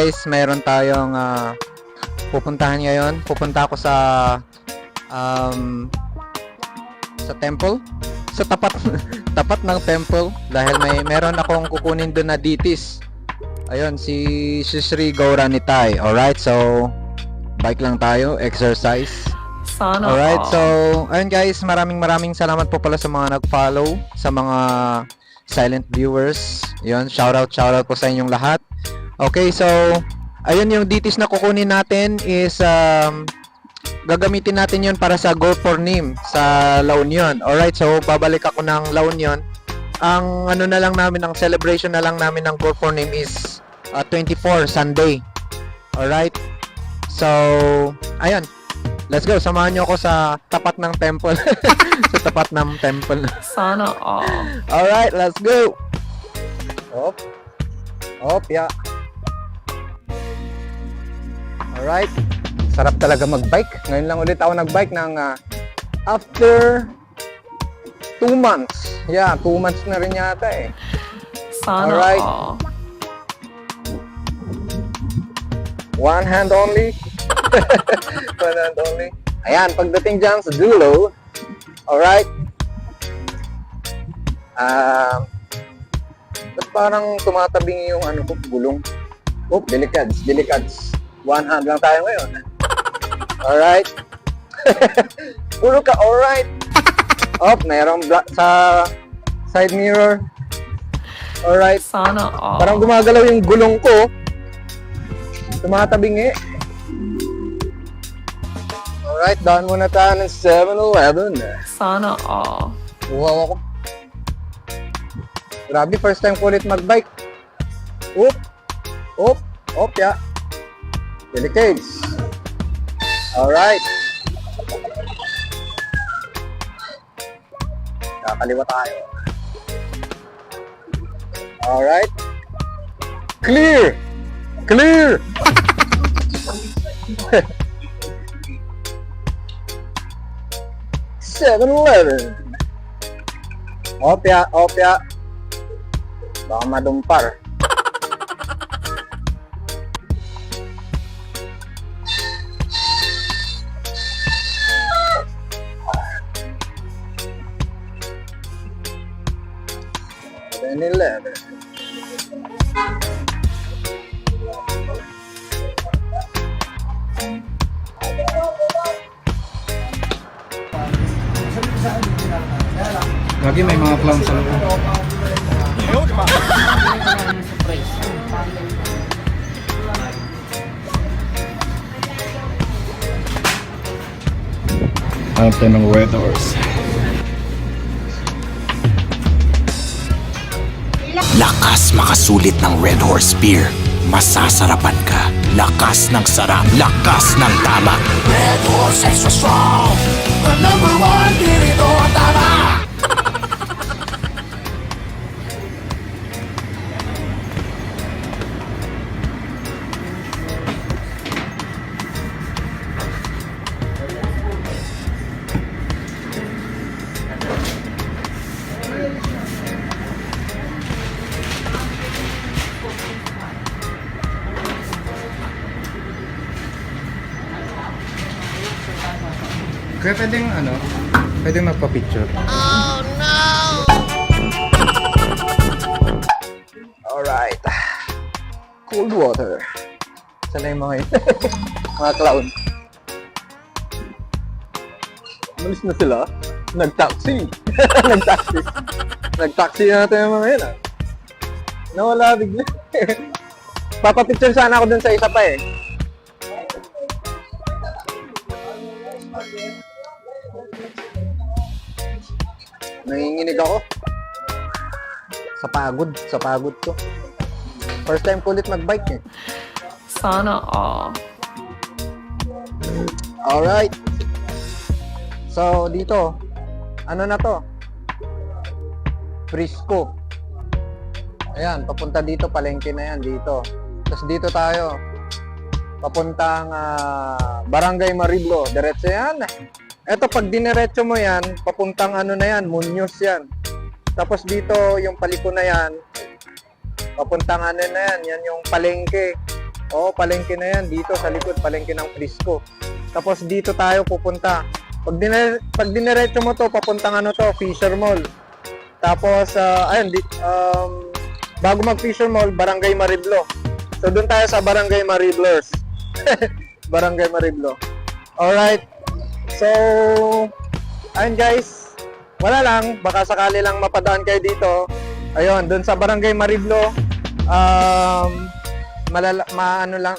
guys, mayroon tayong ah, pupuntahan ngayon. Pupunta ako sa um, sa temple. Sa tapat tapat ng temple dahil may meron akong kukunin doon na ditis. Ayun, si si Sri Gauranitai. Alright, so bike lang tayo, exercise. Sana Alright, so ayun guys, maraming maraming salamat po pala sa mga nag-follow, sa mga silent viewers. Yun, shoutout, shoutout po sa inyong lahat. Okay, so ayun yung ditis na kukunin natin is um, gagamitin natin yun para sa Go for Nim sa La Union. Alright, so babalik ako ng La Union. Ang ano na lang namin, ang celebration na lang namin ng Go for Nim is uh, 24 Sunday. Alright. So, ayun. Let's go. Samahan niyo ako sa tapat ng temple. sa tapat ng temple. Sana all. Alright, let's go. Op. Op, yeah. Alright. Sarap talaga mag-bike. Ngayon lang ulit ako nag-bike ng ah, after two months. Yeah, two months na rin yata eh. Sana Alright. One hand only. One hand only. Ayan, pagdating dyan sa dulo, alright. Um, ba't parang tumatabing yung ano ko, gulong? Oh, delicads, delicads. One hand lang tayo ngayon. Alright. Puro ka, alright. Oh, mayroong bla- sa side mirror. Alright. Sana all. Parang gumagalaw yung gulong ko. Tumatabingi. Alright, daan muna tayo ng 7-Eleven. Sana all. Wow ako. Grabe, first time ko ulit mag-bike. Oop! Oop! Oop, ya. Delicates. Alright. Kakaliwa tayo. Alright. Clear! Clear! Seven Eleven. Opya, opya. Baka madumpar. Seven Eleven. Lagi may mga clown sa loob. Hanap tayo ng red horse. Lakas makasulit ng Red Horse Beer. Masasarapan ka. Lakas ng sarap. Lakas ng tama. Red Horse Extra Strong. The number one beer pwedeng ano, pwedeng magpa-picture. Alright. Cold water. Saan na yung mga yun? mga clown. Umalis na sila. Nag-taxi. Nag-taxi. Nag-taxi na natin yung mga yun ah. Nawala bigla. Papapicture sana ako dun sa isa pa eh. Nanginginig ako. Sa pagod. Sa pagod ko. First time ko ulit mag-bike eh. Sana all. Alright. So, dito. Ano na to? Frisco. Ayan, papunta dito. Palengke na yan, dito. Tapos dito tayo. Papuntang ah, Barangay Mariblo. Diretso yan. Eto, pag diniretso mo yan, papuntang ano na yan, Muñoz yan. Tapos dito, yung paliko na yan, Papuntang ano na yan, yan yung palengke. Oo, palengke na yan. Dito sa likod, palengke ng Frisco. Tapos dito tayo pupunta. Pag, diner pag diniretso mo to, papuntang ano to, Fisher Mall. Tapos, ah, ayun, di, um, bago mag Fisher Mall, Barangay Mariblo. So, doon tayo sa Barangay Mariblers. Barangay Mariblo. Alright. So, ayun guys. Wala lang. Baka sakali lang mapadaan kayo dito. Ayun, doon sa Barangay Mariblo. Um, malala, ma, ano lang,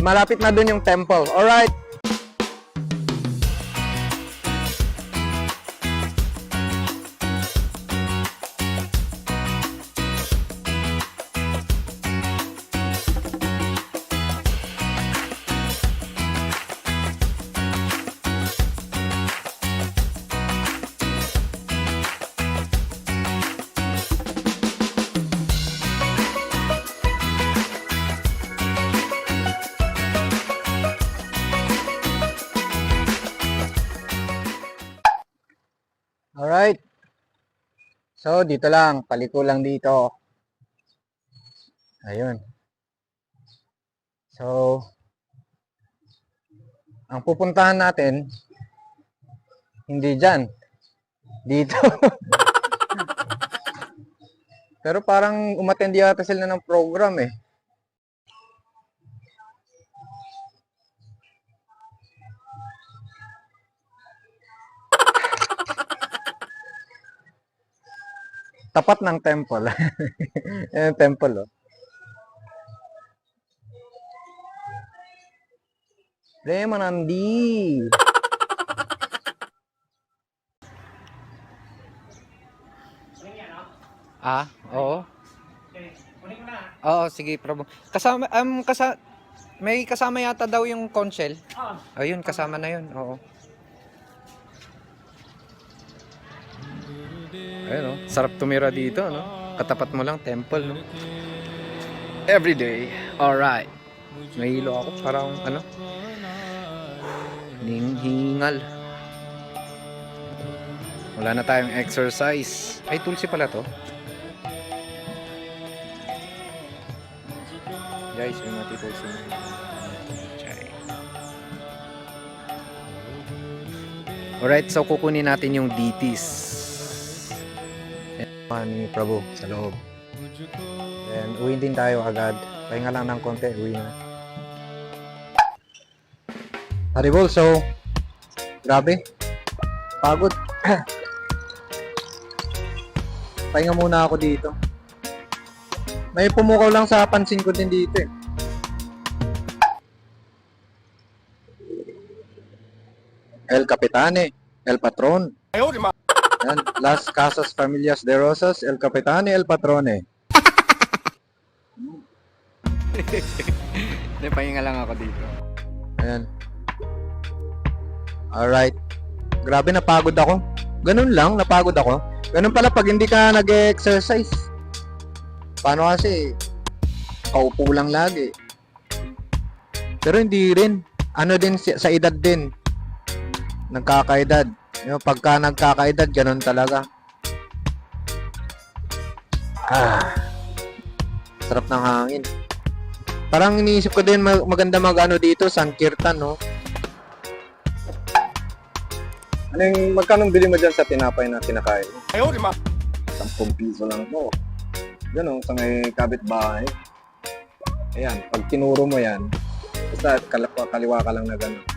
malapit na doon yung temple. Alright. So, dito lang. Paliko lang dito. Ayun. So, ang pupuntahan natin, hindi dyan. Dito. Pero parang umattend yata sila ng program eh. Tapat ng temple. Yan yung temple, oh. Remanandi. Ah, oo. Oo, sige, probo. Kasama, um, kasa, may kasama yata daw yung consul. Ayun, kasama na yun, oo. Ayun, oh. Sarap tumira dito, no? Katapat mo lang, temple, no? Every day. Alright. Nahilo ako, parang, ano? Ning hingal. Wala na tayong exercise. Ay, tulsi pala to. Guys, may mati tulsi. Chay. Alright, so kukunin natin yung DTs. Ni Prabhu sa loob. And uwi din tayo agad. Pahinga lang ng konti, uwi na. Haribol, so grabe. Pagod. Pahinga muna ako dito. May pumukaw lang sa pansin ko din dito eh. El Capitane, El Patron. Yan, Las Casas Familias de Rosas, El Capitane, El Patrone. Hindi, pahinga lang ako dito. Ayan. Alright. Grabe, napagod ako. Ganun lang, napagod ako. Ganun pala pag hindi ka nag-exercise. Paano kasi, kaupo lang lagi. Pero hindi rin. Ano din sa edad din. Nagkakaedad. Yung pagka nagkakaedad, ganun talaga. Ah. Sarap ng hangin. Parang iniisip ko din mag- maganda mag ano dito, Sankirtan, no? Ano yung, magkano bili mo dyan sa tinapay na kinakain? Ayaw, lima. 10 piso lang po. Ganun, sa may kapitbahay. Ayan, pag tinuro mo yan, basta kaliwa, kaliwa ka lang na gano'n.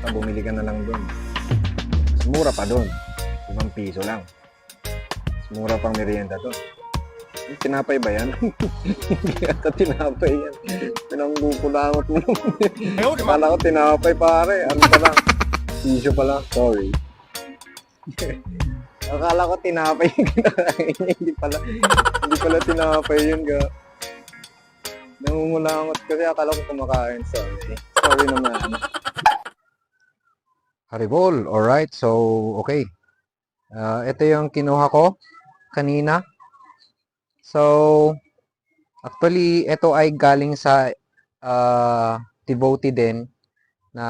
Basta bumili ka na lang doon. Mas mura pa doon. 5 piso lang. Mas mura pang merienda doon. Tinapay ba yan? Hindi ata tinapay yan. Pinanggukulangot mo. Akala ko tinapay pare. Ano pa lang? Tissue pala. Sorry. Akala ko tinapay yung kinakain niya. Hindi pala. Hindi pala tinapay yun ga. Nangungulangot kasi akala ko kumakain. Sorry. Sorry naman. Haribol. Alright. So, okay. Ah, ito yung kinuha ko kanina. So, actually, ito ay galing sa ah, devotee din na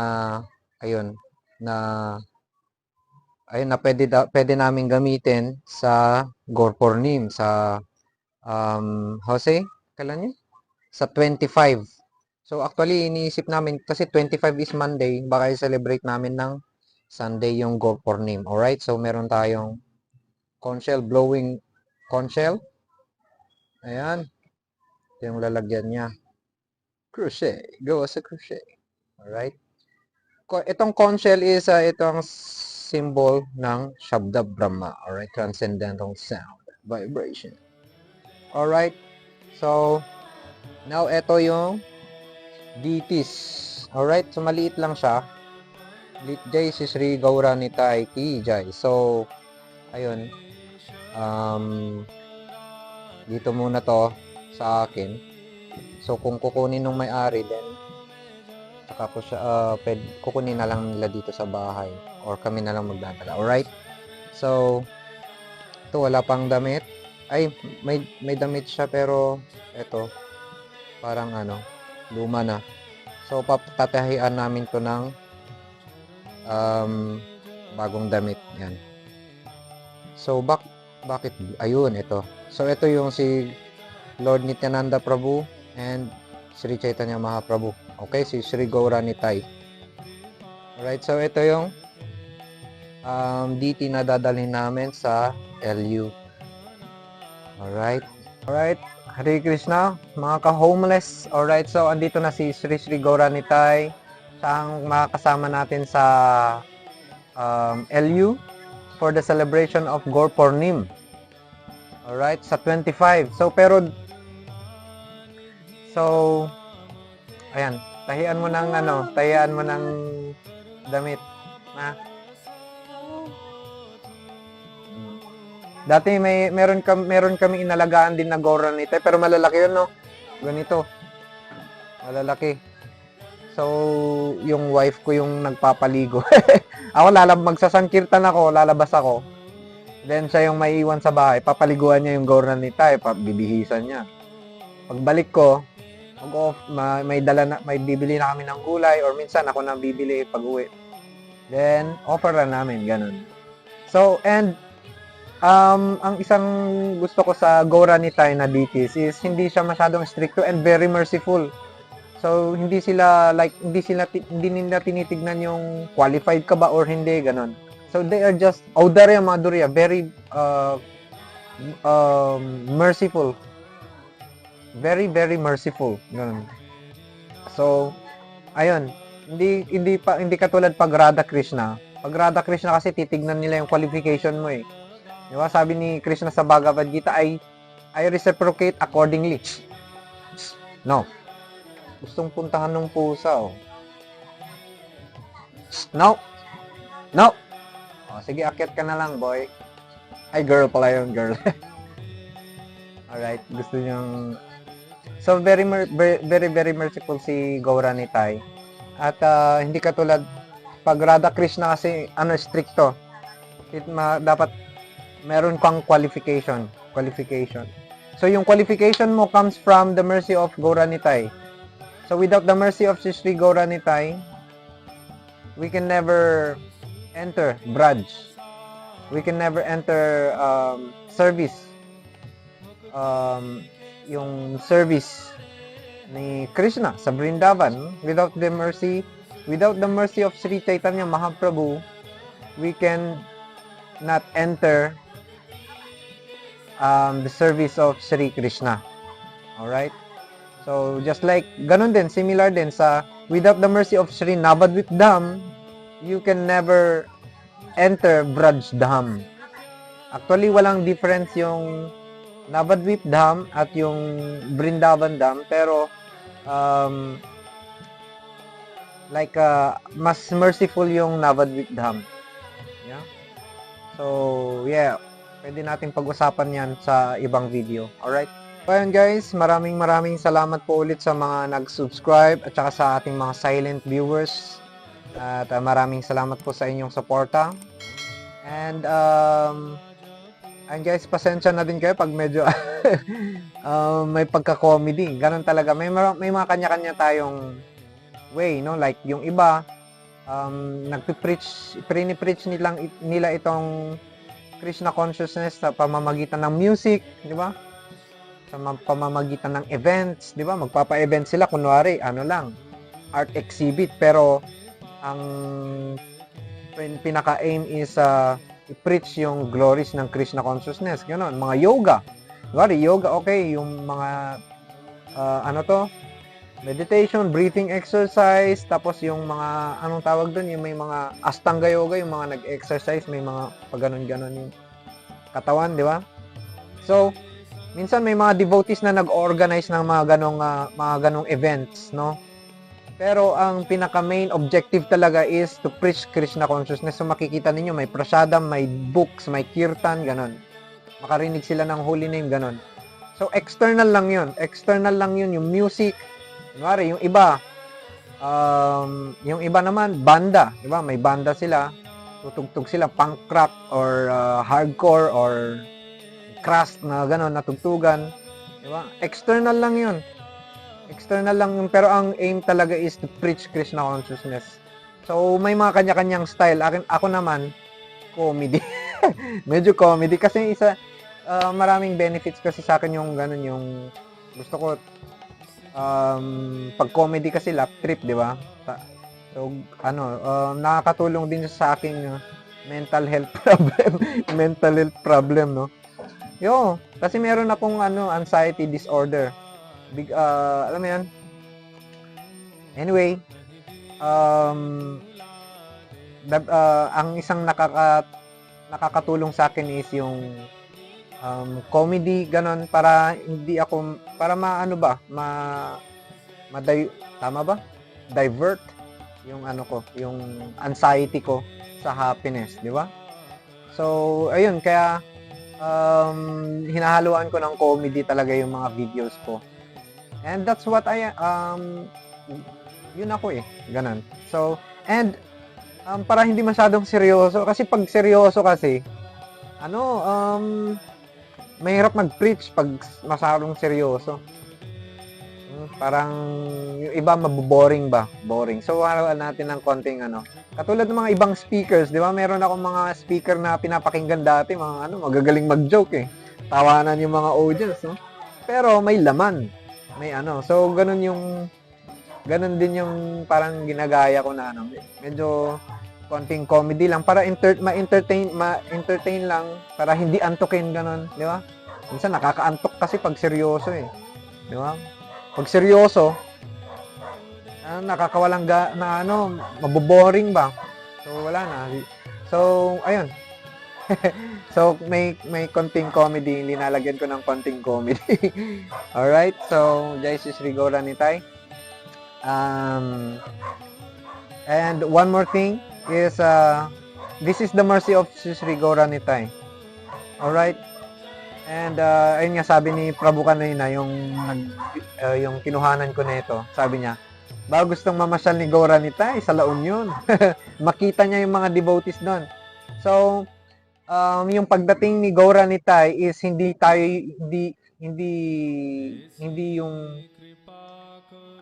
ayun na ayun na pwede da, pwede namin gamitin sa Gorpornim sa um, Jose, kailan yun? Sa 25. So actually, iniisip namin, kasi 25 is Monday, baka i-celebrate namin ng Sunday yung Go for Name. Alright, so meron tayong conch shell, blowing conch shell. Ayan. Ito yung lalagyan niya. Crochet. Go as a crochet. Alright. Itong conch shell is, uh, ito ang symbol ng Shabda Brahma. Alright, transcendental sound. Vibration. Alright. So, now ito yung deities. Alright, so maliit lang siya. Lit Jai si Sri Gauranitai Ki Jai. So, ayun. Um, dito muna to sa akin. So, kung kukunin ng may-ari, then saka ko siya, uh, pwed, kukunin na lang nila dito sa bahay. Or kami na lang magdadala. Alright? So, ito wala pang damit. Ay, may, may damit siya pero ito, parang ano, luma na. So, papatatahian namin to ng um, bagong damit. Yan. So, bak bakit? Ayun, ito. So, ito yung si Lord Nityananda Prabhu and Sri Chaitanya Mahaprabhu. Okay, si Sri Gauranitai. Alright, so ito yung um, DT na dadalhin namin sa LU. Alright. Alright, Hare Krishna, mga ka-homeless. Alright, so andito na si Sri Sri Gauranitai. Ang makakasama natin sa um, LU for the celebration of Gaur Purnim. Alright, sa 25. So, pero, so, ayan, tahian mo ng ano, tahian mo ng damit. Na? Dati may meron kam meron kami inalagaan din na Goran nito, pero malalaki 'yun, no? Ganito. Malalaki. So, yung wife ko yung nagpapaligo. ako lalab magsasankirtan ako, lalabas ako. Then siya yung maiiwan sa bahay, papaliguan niya yung Goran ni Tay, bibihisan niya. Pagbalik ko, mag off, ma- may dala na, may bibili na kami ng gulay or minsan ako na bibili pag uwi. Then, offer na namin, ganun. So, and um, ang isang gusto ko sa Gora ni Tay na DTs is hindi siya masyadong stricto and very merciful. So, hindi sila like hindi sila hindi nila tinitignan yung qualified ka ba or hindi ganun. So, they are just audarya madurya, very uh, um, merciful. Very very merciful. Ganun. So, ayun, hindi hindi pa hindi katulad pag Radha Krishna. Pag Radha Krishna kasi titignan nila yung qualification mo eh. Di? Sabi ni Krishna sa Bhagavad Gita ay I reciprocate accordingly. No. Gustong puntahan ng pusa oh. No. No. Oh, sige, akyat ka na lang, boy. Ay, girl pala yung girl. Alright, gusto niyang... So, very, very, very, merciful si Gaura ni Tai. At ah, hindi katulad pag Radha Krishna kasi ano stricto. It ma, dapat meron kang qualification, qualification. So yung qualification mo comes from the mercy of Gauranitai. So without the mercy of Sri Sri Gauranitai, we can never enter Braj. We can never enter um, service. Um, yung service ni Krishna sa Vrindavan without the mercy without the mercy of Sri Chaitanya Mahaprabhu we can not enter um, the service of Sri Krishna. Alright? So, just like, ganun din, similar din sa, without the mercy of Sri Navadvip Dham, you can never enter Braj Dham. Actually, walang difference yung Navadvip Dham at yung Brindavan Dham, pero, um, like, uh, mas merciful yung Navadvip Dham. Yeah? So, yeah, pwede natin pag-usapan yan sa ibang video. Alright? So, guys, maraming maraming salamat po ulit sa mga nag-subscribe at saka sa ating mga silent viewers. At uh, maraming salamat po sa inyong suporta. And, um, ayun guys, pasensya na din kayo pag medyo um, may pagka-comedy. Ganun talaga. May, may mga kanya-kanya tayong way, no? Like, yung iba, um, nagpipreach, prini-preach nilang, nila itong Krishna consciousness sa pamamagitan ng music, di ba? Sa ma- pamamagitan ng events, di ba? Magpapa-event sila, kunwari, ano lang, art exhibit, pero ang pin- pinaka-aim is uh, i-preach yung glories ng Krishna consciousness, gano'n. Mga yoga. Kunwari, yoga, okay, yung mga, uh, ano to, meditation, breathing exercise, tapos yung mga, anong tawag doon, yung may mga astanga yoga, yung mga nag-exercise, may mga pag ganon-ganon yung katawan, di ba? So, minsan may mga devotees na nag-organize ng mga ganong ah, mga ganong events, no? Pero ang pinaka main objective talaga is to preach Krishna consciousness. So makikita ninyo may prasadam, may books, may kirtan, ganon. Makarinig sila ng holy name, ganon. So external lang 'yun. External lang 'yun yung music. Kunwari, yung iba um, yung iba naman banda, 'di ba? May banda sila. Tutugtog sila punk rock or ah, hardcore or crust na gano'n, natugtugan. Di ba? External lang yun. External lang yun. Pero ang aim talaga is to preach Krishna consciousness. So, may mga kanya-kanyang style. Akin, ako naman, comedy. Medyo comedy. Kasi isa, ah, maraming benefits kasi sa akin yung gano'n, yung gusto ko, um, pag comedy kasi lap trip, di ba? So, ano, um, nakakatulong din sa aking uh, mental health problem. mental health problem, no? Yo, kasi meron akong ano, anxiety disorder. Big, uh, alam mo yan? Anyway, um, dab- uh, ang isang nakaka, nakakatulong sa akin is yung um, comedy, ganon, para hindi ako, para maano ba, ma, ma tama ba? Divert yung ano ko, yung anxiety ko sa happiness, di ba? So, ayun, kaya um, hinahaluan ko ng comedy talaga yung mga videos ko. And that's what I, um, yun ako eh, ganun. So, and, um, para hindi masyadong seryoso, kasi pag seryoso kasi, ano, um, mahirap mag-preach pag masyadong seryoso. Parang, yung iba maboboring ba? Boring. So, haluan natin ng konting ano, Katulad ng mga ibang speakers, di ba? Meron ako mga speaker na pinapakinggan dati, mga ano, magagaling mag-joke eh. Tawanan yung mga audience, no? Pero may laman. May ano. So, ganun yung, ganun din yung parang ginagaya ko na ano. Medyo konting comedy lang para enter, ma-entertain, ma-entertain lang para hindi antukin ganun, di ba? Minsan nakakaantok kasi pag seryoso eh. Di ba? Pag seryoso, ah, nakakawalang ga, na ano, maboboring ba? So wala na. So ayun. so may may konting comedy, linalagyan ko ng konting comedy. All right. So Jai Sis Rigora Nitay. Um and one more thing is uh this is the mercy of Sis Rigora Nitay. All right. And uh, ayun nga sabi ni Prabhu kanina yung uh, yung kinuhanan ko nito. Sabi niya, ba gustong mamasyal ni Gora ni Tay sa La Union. Makita niya yung mga devotees doon. So, um, yung pagdating ni Gora ni Tay is hindi tayo hindi hindi hindi yung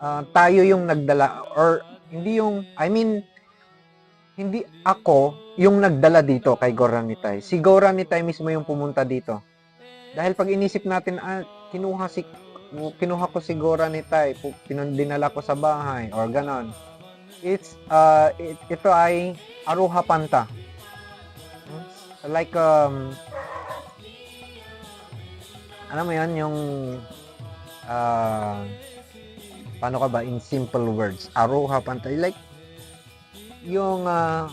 ah, tayo yung nagdala or hindi yung I mean hindi ako yung nagdala dito kay Gora ni Tay. Si Gora ni Tay mismo yung pumunta dito. Dahil pag inisip natin, ah, kinuha si kinuha ko si Gora ni Tay, pu- pinun- dinala ko sa bahay or ganon. It's uh it, ito ay Aruha Panta. Like um ano mo yan yung uh, paano ka ba in simple words Aruha Panta like yung ah,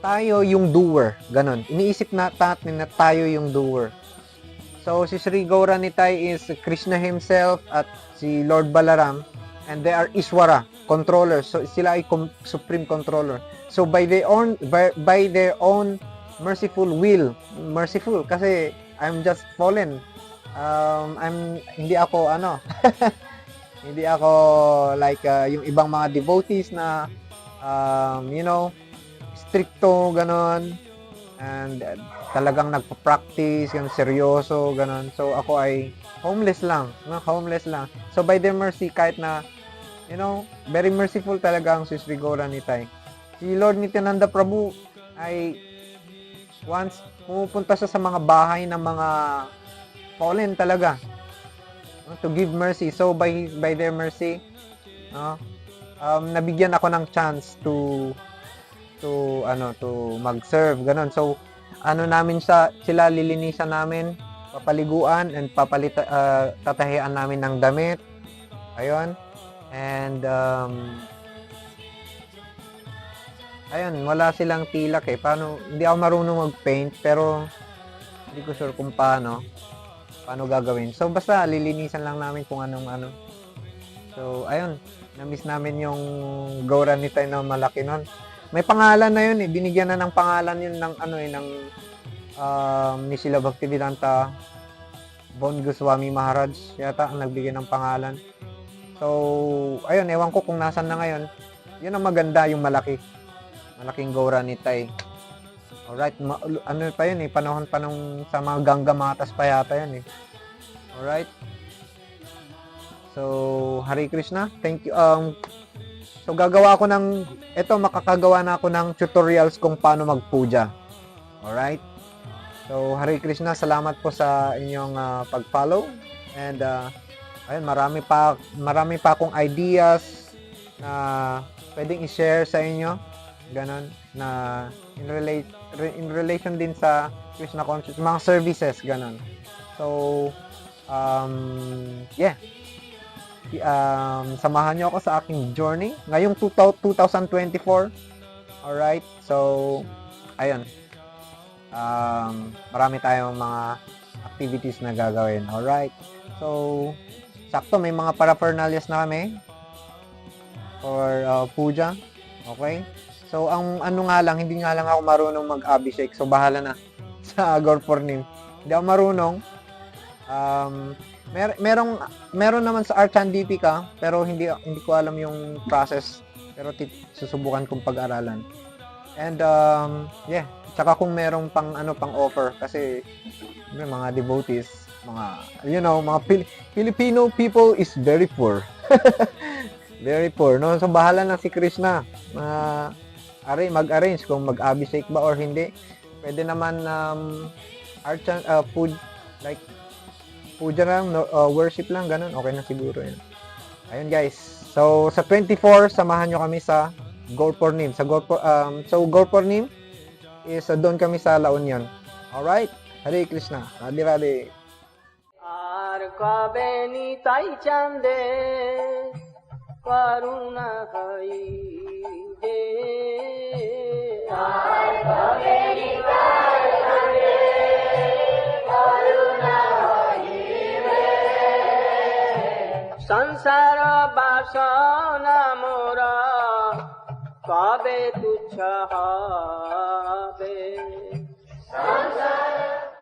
tayo yung doer ganon iniisip na natin na tayo yung doer So, si Sri Gauranitai is Krishna himself at si Lord Balaram and they are Iswara, controllers. So, sila ay supreme controller. So, by their own by, by their own merciful will, merciful kasi I'm just fallen. Um, I'm hindi ako ano hindi ako like uh, yung ibang mga devotees na um, you know stricto ganon and uh, talagang nagpa-practice, yung seryoso, ganun. So, ako ay homeless lang, homeless lang. So, by their mercy, kahit na, you know, very merciful talaga ang Sri Gora Nitay. Si Lord Nityananda Prabhu ay once pumupunta siya sa mga bahay ng mga fallen talaga. To give mercy. So by by their mercy, no, um, nabigyan ako ng chance to to ano to mag-serve ganun. So ano namin sa sila lilinisan namin, papaliguan and papalita uh, tatahian namin ng damit. Ayun. And um, ayun, wala silang tilak eh. Paano, hindi ako marunong mag-paint, pero hindi ko sure kung paano, paano gagawin. So, basta lilinisan lang namin kung anong ano. So, ayun, na-miss namin yung Gora ni Tay na malaki nun. May pangalan na yun eh, binigyan na ng pangalan yun ng ano eh, ng um, ni Sila Bhaktivedanta Bon Goswami Maharaj yata ang nagbigay ng pangalan. So, ayun, ewan ko kung nasan na ngayon. Yun ang maganda, yung malaki. Malaking Gora ni Tay. Alright, ma- ano pa yun eh, panahon pa nung sa mga ganggamatas pa yata yun eh. Alright. So, Hare Krishna. Thank you. Um, so, gagawa ako ng, eto, makakagawa na ako ng tutorials kung paano magpuja. Alright. So, Hare Krishna, salamat po sa inyong ah, pag-follow. And, uh, ayun, marami pa, marami pa akong ideas na pwedeng i-share sa inyo. Ganon. Na in, relate, re- in relation din sa Krishna conscious, mga services, ganon. So, um, yeah. Um, samahan niyo ako sa aking journey ngayong 2000 2024. Alright? So, ayun. Um, marami tayong mga activities na gagawin. Alright? So, sakto may mga paraphernalias na kami for uh, puja. Okay? So, ang ano nga lang, hindi nga lang ako marunong mag-abhishek. So, bahala na sa Agor Purnim. Hindi ako marunong. Um, mer merong meron naman sa Archan Deepika, pero hindi hindi ko alam yung process. Pero susubukan kong pag-aralan. And um, yeah, tsaka kung merong pang ano pang offer kasi may mga devotees, mga you know, mga Pil- Filipino people is very poor. very poor, no? So bahala na si Krishna. Na ari mag-arrange kung mag-abhishek ba or hindi. Pwede naman um archan uh, food like puja lang, no, uh, worship lang, ganun. Okay na siguro yun. Ayun guys. So, sa 24, samahan nyo kami sa Gorpornim. Sa Gorpor, um, so, Gorpornim is uh, doon kami sa La Union. Alright? Hare Krishna. Radhe Radhe. আর কবে নিতাই চান্দে করুণা হইবে আর কবে নিতাই চাঁদে করুণা সংসার বাসনা মোর কবে তুচ্ছ হবে? সংসার